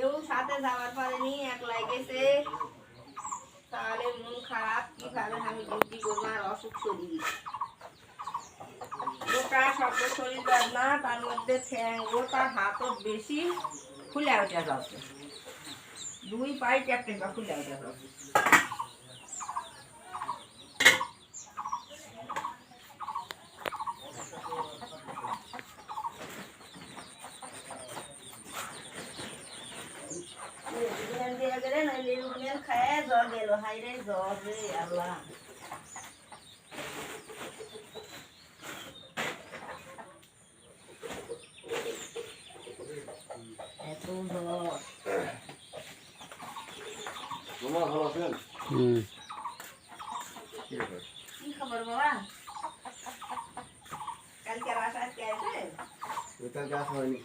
কেউ সাথে যাওয়ার পারেনি একলাই গেছে। তাহলে মন খারাপ, কীভাবে আমি ডিউটি করব আর অসুখ শরীর? গোটা শব্দ শরীর না তার মধ্যে ঠ্যাং, গোটা হাতও বেশি খুলে ওঠা যাচ্ছে দুই পাই ক্যাপ্টেন বা খুলে ওঠা যাচ্ছে দিয়ে গেলে না লেবু মেল খায় জ্বর গেল। হাই রে জ্বর। রে আল্লাহ কি খবর? বাবা? কালকে রাত আজকে আসবে ওইটা গাছ হয়নি।